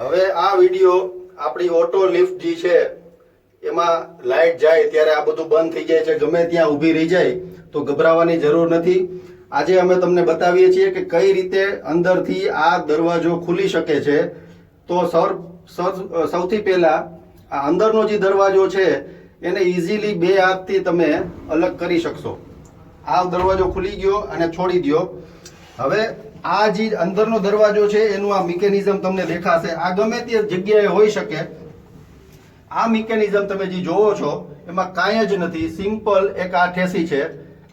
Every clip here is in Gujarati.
હવે આ વીડિયો આપણી ઓટો લિફ્ટ જે છે, એમાં લાઇટ જાય ત્યારે આ બધું બંધ થઈ જાય છે. ગમે ત્યાં ઊભી રહી જાય તો ગભરાવાની જરૂર નથી. આજે અમે તમને બતાવીએ છીએ કે કઈ રીતે અંદરથી આ દરવાજો ખુલી શકે છે. તો સૌ, સૌથી પહેલા આ અંદરનો જે દરવાજો છે, એને ઇઝીલી બે હાથથી તમે અલગ કરી શકશો. આ દરવાજો ખુલી ગયો અને છોડી દ્યો. હવે આ જે અંદરનો દરવાજો છે, એનું આ મિકેનિઝમ તમને દેખાશે. આ ગમે તે જગ્યાએ હોઈ શકે. આ મિકેનિઝમ તમે જે જોવો છો, એમાં કાંઈ જ નથી. સિમ્પલ એક આ ઠેસી છે.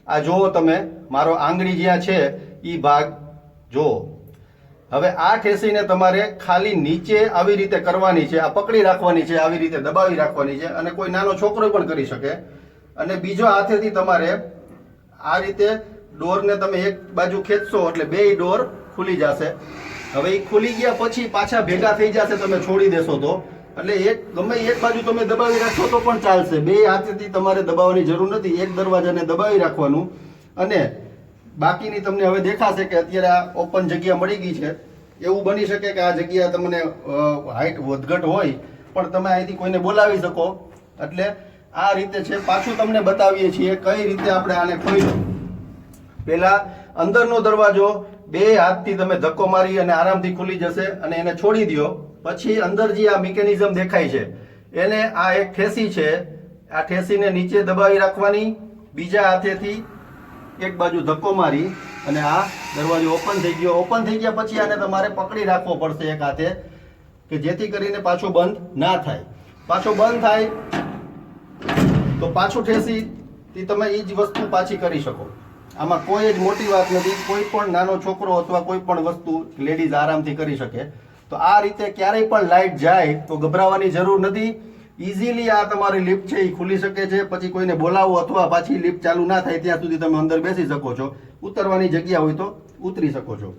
આ જોવો તમે, મારો આંગળી જ્યાં છે એ ભાગ જોવો હવે આ ઠેસીને તમારે ખાલી નીચે આવી રીતે કરવાની છે, આ પકડી રાખવાની છે, આવી રીતે દબાવી રાખવાની છે, અને કોઈ નાનો છોકરો પણ કરી શકે. અને બીજો હાથેથી તમારે આ રીતે ડોરને તમે એક બાજુ ખેંચશો એટલે બે ડોર ખુલી જશે. હવે એ ખુલી ગયા પછી પાછા ભેગા થઈ જશે, તમે છોડી દેશો તો. એટલે એક, ગમે એક બાજુ તમે દબાવી રાખશો તો પણ ચાલશે. બે હાથેથી તમારે દબાવવાની જરૂર નથી, એક દરવાજાને દબાવી રાખવાનું. અને બાકીની તમને હવે દેખાશે કે અત્યારે આ ઓપન જગ્યા મળી ગઈ છે. એવું બની શકે કે આ જગ્યા તમને હાઈટ વધઘટ હોય, પણ તમે અહીંથી કોઈને બોલાવી શકો. એટલે આ રીતે છે, પાછું તમને બતાવીએ છીએ કઈ રીતે આપણે આને ખોલ્યું પહેલા અંદરનો દરવાજો, બે હાથથી તમે ધક્કો મારી અને આરામથી ખુલી જશે અને એને છોડી દ્યો. પછી અંદર જે આ મિકેનિઝમ દેખાય છે, એને આ એક ઠેસી છે. આ ઠેસીને નીચે દબાવી રાખવાની, બીજા હાથેથી એક બાજુ ધક્કો મારી અને આ દરવાજો ઓપન થઈ ગયો. ઓપન થઈ ગયા પછી આને તમારે પકડી રાખવો પડશે એક હાથે, કે જેથી કરીને પાછો બંધ ના થાય. પાછો બંધ થાય તો પાછું ઠેસી તમે એ જ વસ્તુ પાછી કરી શકો. આમાં કોઈ જ મોટી વાત નથી, કોઈ પણ નાનો છોકરો અથવા કોઈ પણ વસ્તુ લેડીઝ આરામથી કરી શકે. તો આ રીતે ક્યારેય પણ લાઇટ જાય તો ગભરાવાની જરૂર નથી. ઇઝીલી આ તમારી લિફ્ટ છે, એ ખુલી શકે છે. પછી કોઈને બોલાવો અથવા પાછી લિફ્ટ ચાલુ ના થાય, ત્યાં સુધી તમે અંદર બેસી શકો છો. ઉતરવાની જગ્યા હોય તો ઉતરી શકો છો.